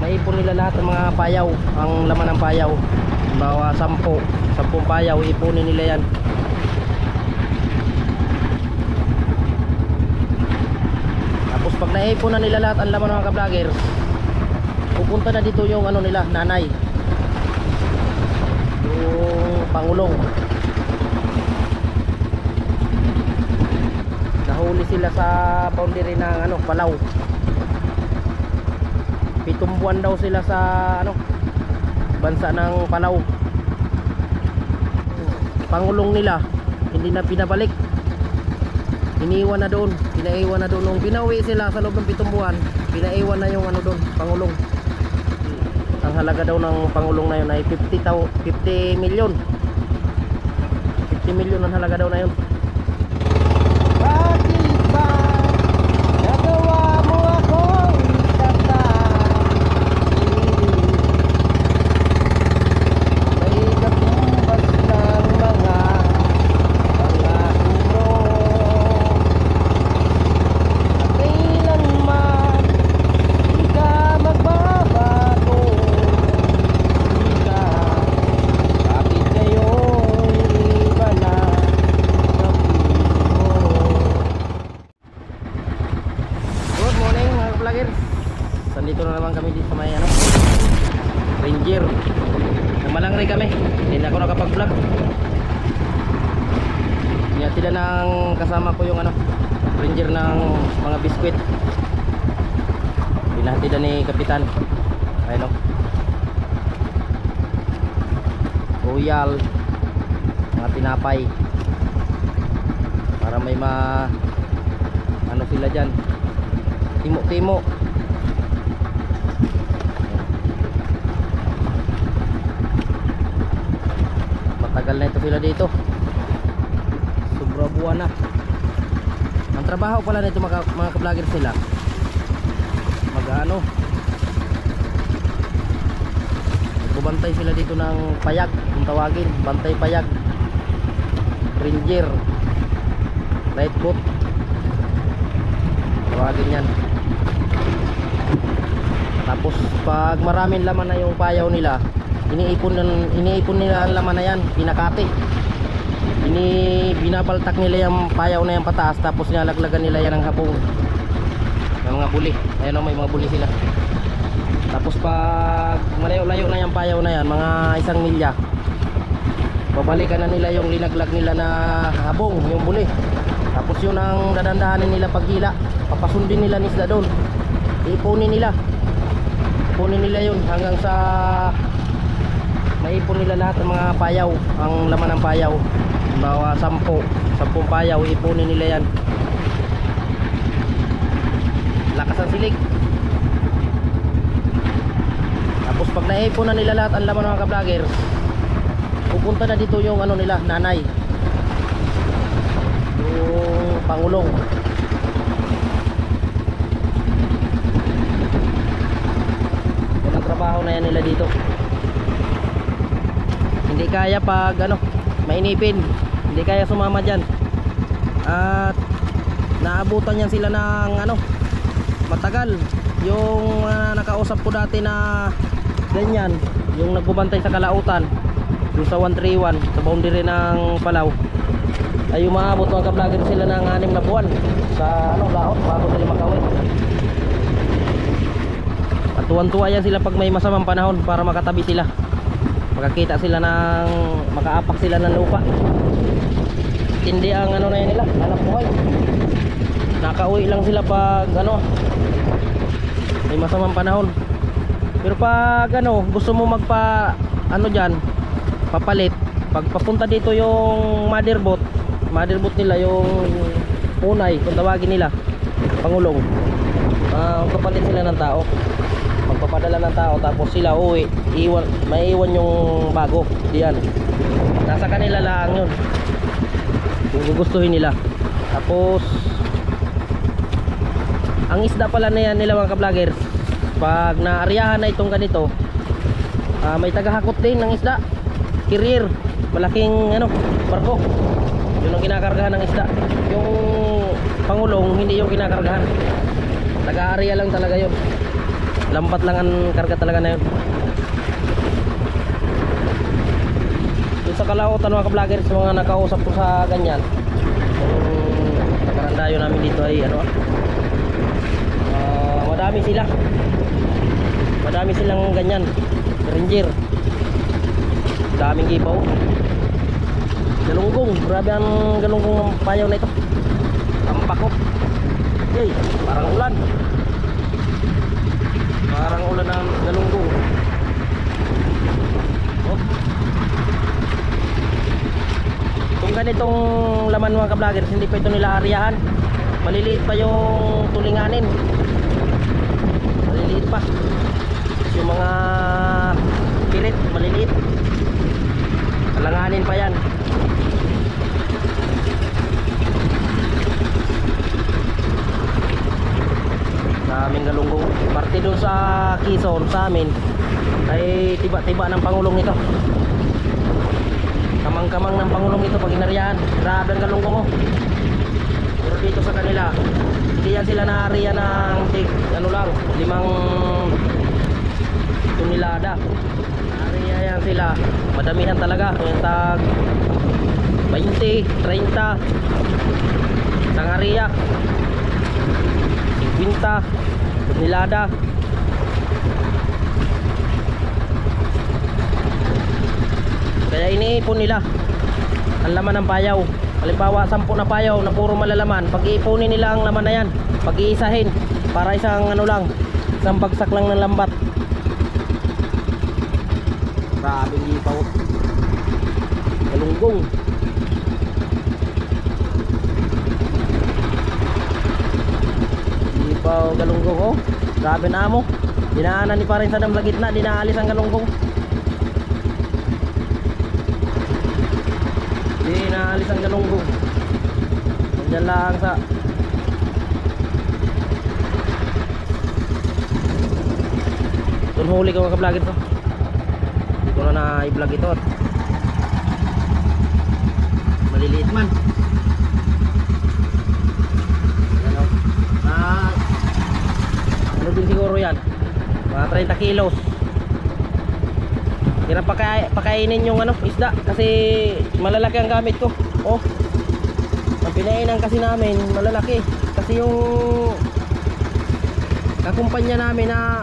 maipon nila lahat ng mga payaw ang laman ng payaw. Bawa sampo. Sampung payaw ipunin nila yan. Tapos pag naipon na nila lahat ang laman ng mga ka-vlogger pupunta na dito yung ano nila nanay. Yung pangulong. Nahuli sila sa boundary ng ano Palaw pitong buwan daw sila sa ano bansa ng Palaw pangulong nila hindi na pinabalik. Iniwan na doon pinaiwan na doon. Nung pinauwi sila sa loob ng pitong buwan pinaiwan na yung ano doon pangulong. Ang halaga daw ng pangulong na yun ay 50 tao 50 million. 50 million ang halaga daw na yun Bakit ba nagawa mo akong May katumbas ng mga pangako Kailanman di ka magbabago Di ka Bakit ngayon iba na ang mo Good morning mga vloggers Sandito na naman kami dito sa may ano Ranger Namalang rin kami Hindi na ako nakapag-vlog Hinatila ng kasama ko yung ano Ranger ng mga biskwit Pinahatida ni Kapitan Ayun o Royal Mga tinapay Para may ma Ano sila dyan Timo-timo. Matagal na ito sila dito. Sobra buwan na. Ang trabaho pala nito mga, mga ka-vlogger sila Mag ano Nagbubantay sila dito ng payag Kung tawagin, bantay payag. Ranger. Night boat. Tawagin yan. Tapos pag maraming laman na yung payaw nila iniipon, iniipon nila ang laman na yan Pinakati ini binabaltak nila yung payaw na yan pataas tapos nilalaglagan nila yan ng habong ng mga buli. Ayun o may mga buli sila tapos pag malayo-layo na yung payaw na yan mga isang milya babalikan na nila yung linaglag nila na habong yung buli. Tapos yun ang dadandahanin nila paghila papasundin nila nisda doon. Ipunin nila. Ipunin nila yun hanggang sa maipon nila lahat ng mga payaw ang laman ng payaw. Bawa sampo sampung payaw ipunin nila yan. Lakas ang silig tapos pag naipon na nila lahat ang laman ng mga ka-vlogger. Pupunta na dito yung ano nila nanay. Yung pangulong. Yan ang trabaho na yan nila dito. Hindi kaya pag ano mainipin. Hindi kaya sumama dyan. At naabutan yan sila ng ano matagal. Yung ah, nakausap ko dati na ganyan yung nagbubantay sa kalautan yung sa 131 sa boundary ng Palaw. Ay umaabot mga ka-vlogger sila ng anim na buwan sa ano laot bago sila makauwi. At tuwan-tuwa yan sila pag may masamang panahon para makatabi sila. Makakita sila ng makaapak sila ng lupa. Hindi ang ano na yan nila anak buhay. Nakauwi lang sila pag ano may masamang panahon pero pag ano gusto mo magpa ano dyan papalit pag papunta dito yung mother boat mother boat nila yung unay kung tawagin nila pangulong Ah, kapalit sila ng tao. Magpapadala ng tao tapos sila uwi iwan, may iwan yung bago diyan. Nasa kanila lang yun. Kung gugustuhin nila. Tapos ang isda pala na yan nila mga ka-vloggers pag naaryahan na itong ganito ah, may tagahakot din ng isda. Carrier malaking ano barko. Yun ang kinakargahan ng isda. Yung pangulong hindi yung kinakargahan. Taga-area lang talaga yun. Lambat lang ang karga talaga na yun. Doon sa kalautan mga ka-vloggers mga nakausap ko sa ganyan yung nakarandayo namin dito ay ano ah, madami sila. Madami silang ganyan. Ranger. Daming gipaw galunggong. Grabe ang galunggong ng payaw na ito. Ang pakok yay! Parang ulan. Parang ulan ng galunggong. Oh. kung ganitong laman mga ka-vloggers hindi pa ito nila ariyahan. Maliliit pa yung tulinganin pa. Yung mga pilit maliliit. Alanganin pa yan. Sa aming galunggong parte doon sa Quezon sa amin ay tiba-tiba ng pangulong nito kamang-kamang ng pangulong ito pag inariyahan. Grabe ang galunggong ko. Pero dito sa kanila hindi yan sila naariya ng tig, ano lang limang tunilada naariya yan sila. Madamihan talaga. Yung tag 20, 30 isang ariya 50 tunilada kaya iniipon nila ang laman ng payaw halimbawa 10 na payaw na puro malalaman pag iipunin nila ang laman na yan pag iisahin para isang ano lang isang bagsak lang ng lambat. Grabe ipaw galunggong. Ipaw galunggong oh. Grabe na mo. Dinaanan ni parin sa damla gitna dinaalis ang galunggong naalis ang galunggong. Diyan lang sa Doon huli ko mga ka-vlogger to. Hindi ko na na-i-vlog ito. Maliliit man. Ano? Ah, ano din siguro yan? Mga 30 kilos. Hirap paka pakainin yung ano, isda kasi malalaki ang gamit ko. Oh. Ang pinainan kasi namin, malalaki. Kasi yung kakumpanya namin na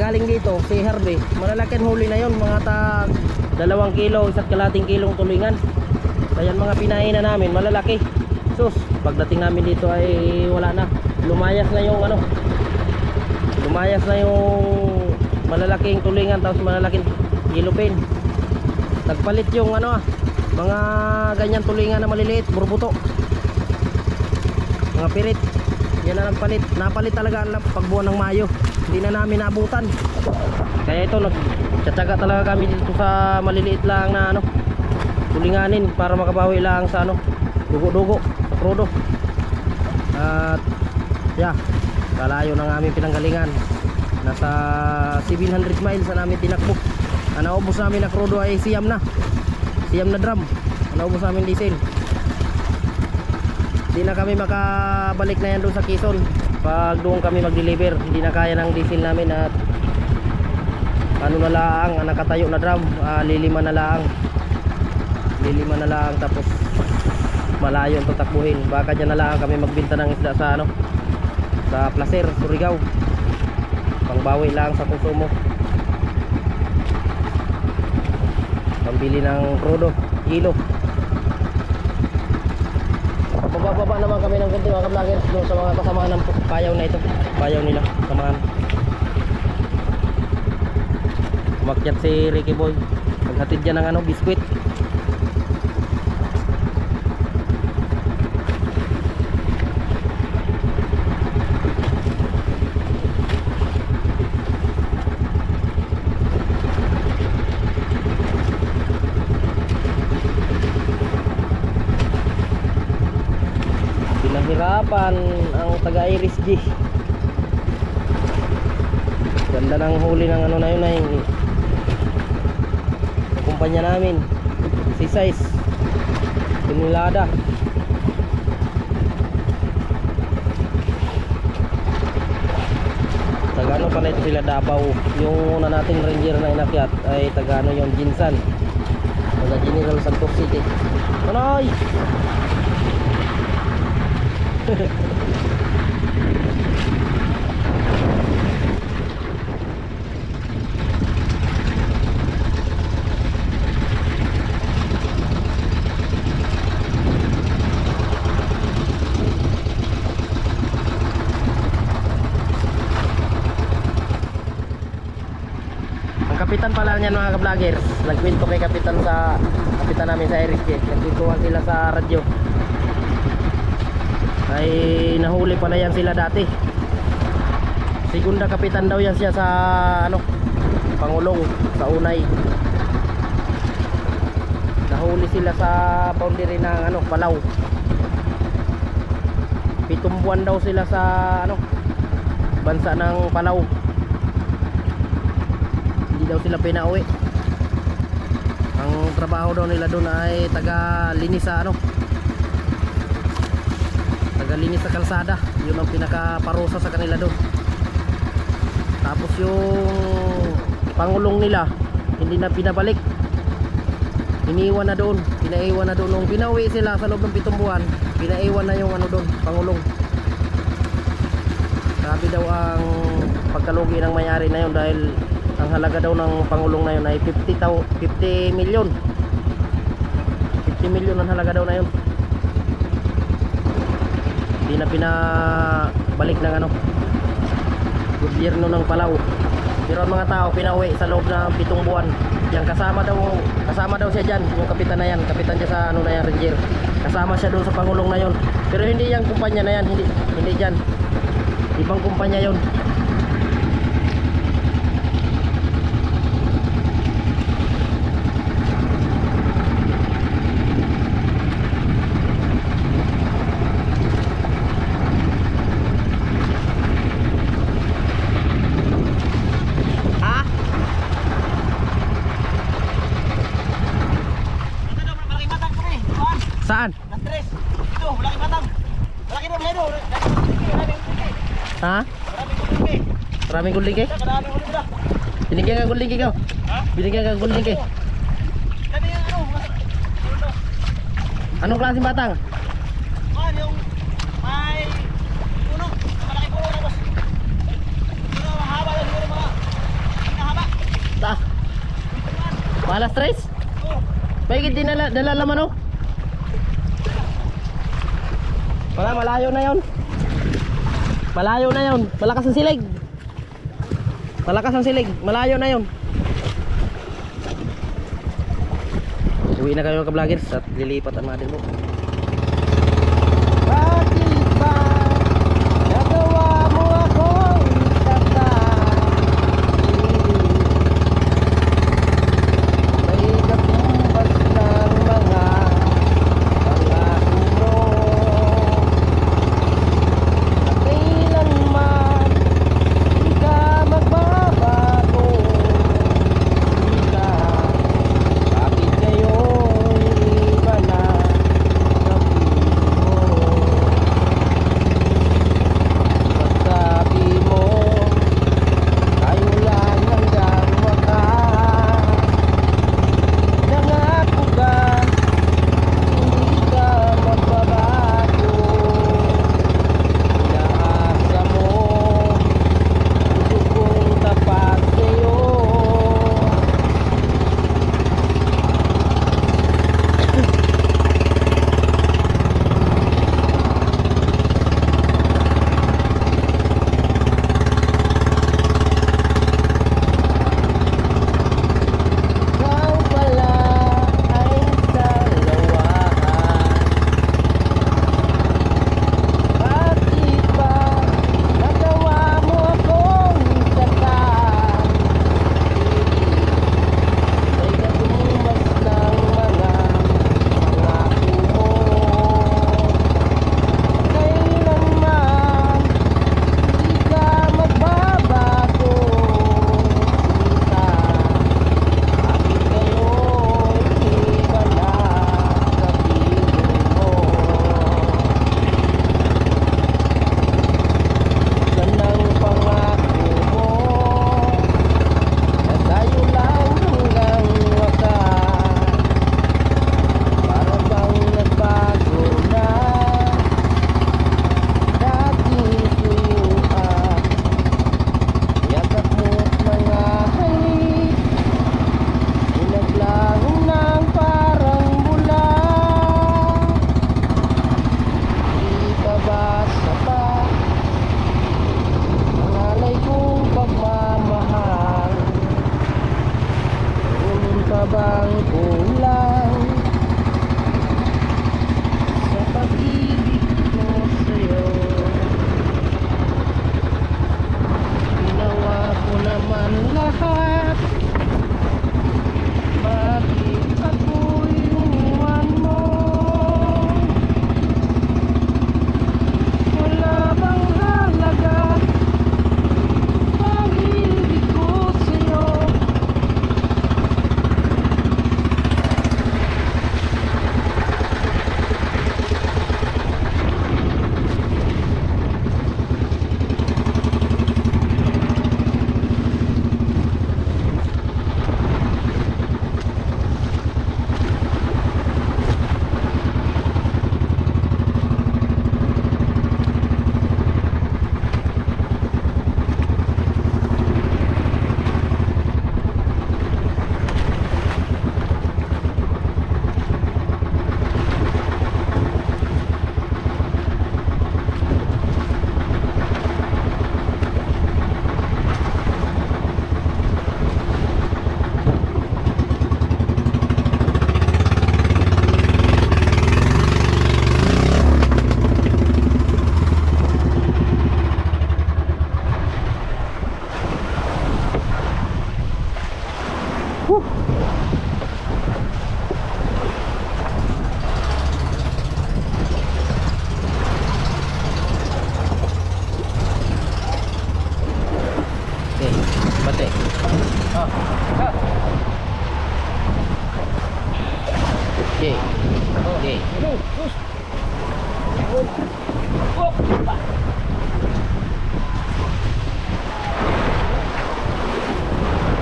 galing dito, si Herbe, malalaki ang huli na yon mga tag dalawang kilo, isa't kalating kilong tulingan. Kaya mga pinainan namin, malalaki. Sus, pagdating namin dito ay wala na. Lumayas na yung ano. Lumayas na yung malalaking tulingan tapos malalaking yellowfin nagpalit yung ano ah mga ganyan tulingan na maliliit burbuto. Mga pirit. Yan na nagpalit. Napalit talaga ang lap pag buwan ng Mayo. Hindi na namin naabutan. Kaya ito nagtsatsaga talaga kami dito sa maliliit lang na ano tulinganin para makabawi lang sa ano dugo-dugo sa krudo at yeah kalayo ng aming pinanggalingan. Nasa 700 miles na namin tinakbo ang naubos namin na krudo ay siyam na. Siyam na drum. Ang naubos namin diesel. Hindi na kami makabalik na yan doon sa Quezon. Pag doon kami mag-deliver hindi na kaya ng diesel namin at ano na lang ang nakatayo na drum ah, lilima na lang. Lilima na lang tapos malayo ang tatakbuhin. Baka dyan na lang kami magbinta ng isda sa ano sa Placer, Surigao. Pangbawi lang sa konsumo pambili ng crudo, kilo bababa naman kami ng konti mga ka-vloggers doon sa mga kasamahan ng payaw na ito. Payaw nila, samahan umakyat si Ricky Boy. Maghatid dyan ng ano, biskwit pinahirapan ang taga Iris G ganda ng huli ng ano na yun ay kumpanya namin si size pinilada sa Tagano pala ito sila Davao. Yung una nating ranger na inakyat ay tagano yung Jinsan. Taga General Santos City. Manoy! Ang kapitan pala niyan mga ka-vloggers. Nagkwento kay kapitan sa Kapitan namin sa Eric eh. Nagkwentuhan sila sa radyo. Ay nahuli pala yan sila dati. Segunda kapitan daw yan siya sa ano Pangulong sa Unay. Nahuli sila sa boundary ng ano Palaw. Pitong buwan daw sila sa ano Bansa ng Palaw daw sila pinauwi. Ang trabaho daw nila doon ay taga linis sa ano? Taga linis sa kalsada. Yun ang pinakaparusa sa kanila doon. Tapos yung pangulong nila hindi na pinabalik. Iniwan na doon. Pinaiwan na doon. Nung pinauwi sila sa loob ng pitong buwan pinaiwan na yung ano doon pangulong. Grabe daw ang pagkalugi ng mayari na yun dahil ang halaga daw ng pangulong na yun ay 50 taw 50 million. 50 million ang halaga daw na yun. Hindi na pinabalik ng ano gobyerno ng Palau. Pero ang mga tao pinauwi sa loob ng pitong buwan. Yan kasama daw kasama daw siya dyan yung kapitan na yan. Kapitan siya sa ano na yan ranger kasama siya doon sa pangulong na yon pero hindi yung kumpanya na yan hindi hindi dyan. Ibang kumpanya yon Ha? Ito daw, malaking batang pre. Kuhan, Saan? na-stress. Ito, malaking batang. Malaki daw, malaki kuliki, Ha? maraming kuliki. Maraming guling kay? Maraming kuliki daw. Binigyan ka guling kay ka? Ha? Binigyan ka guling kay? Kami yung ano, ano Anong klaseng batang? kuhan, yung may puno, malaki puno tapos. Pero mahaba daw siguro mga, ang haba. Ta. Malas stress? Oo. Mahigit din dala, dala laman oh. Wala, malayo na yon. Malayo na yon. Malakas ang silig. Malakas ang silig. Malayo na yon. Uwi na kayo mga ka-vloggers at lilipat ang mga mo.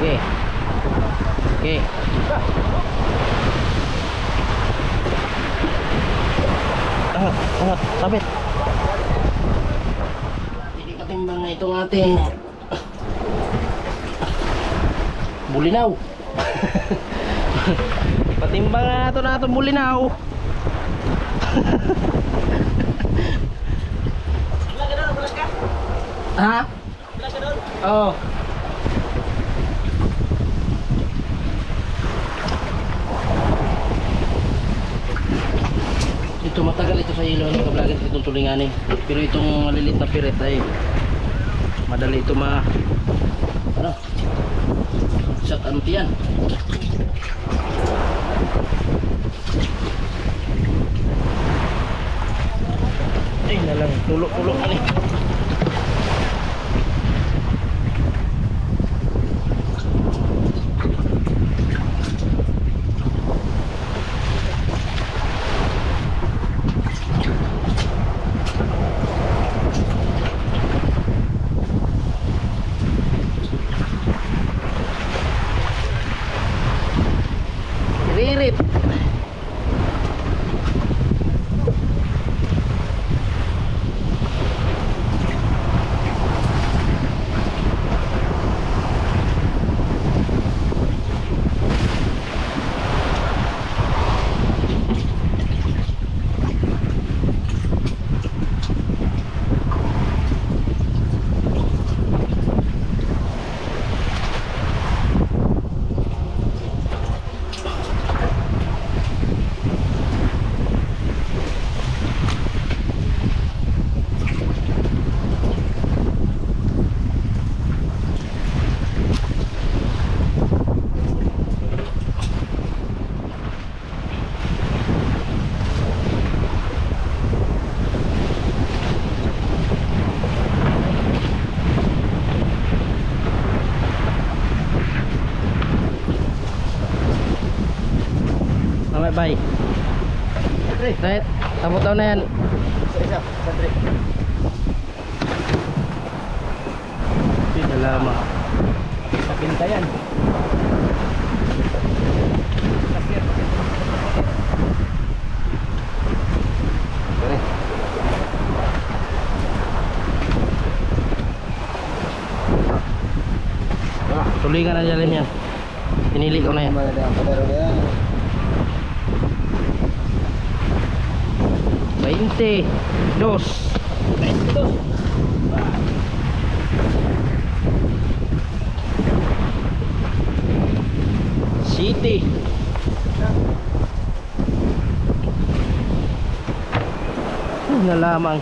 Okay. Okay. Angat, angat, sabit. Hindi katimbang na itong ating bulinaw. Patimbang na nato na itong bulinaw. Ka? Ha? Vlog ka Ito matagal ito sa ilo ng kablagat itong tulinganin. Pero itong malilit na piret ay madali ito ma ano shot ano tiyan. Ay nalang tulok-tulok ani. Ririt. Babe. bay right tapos daw na yan isa isa Kalama. Sa pintayan. Ah, tuloy ka na dyan yan. Pinili ko na yan. Pero yan. 2 22 22 City. Na lamang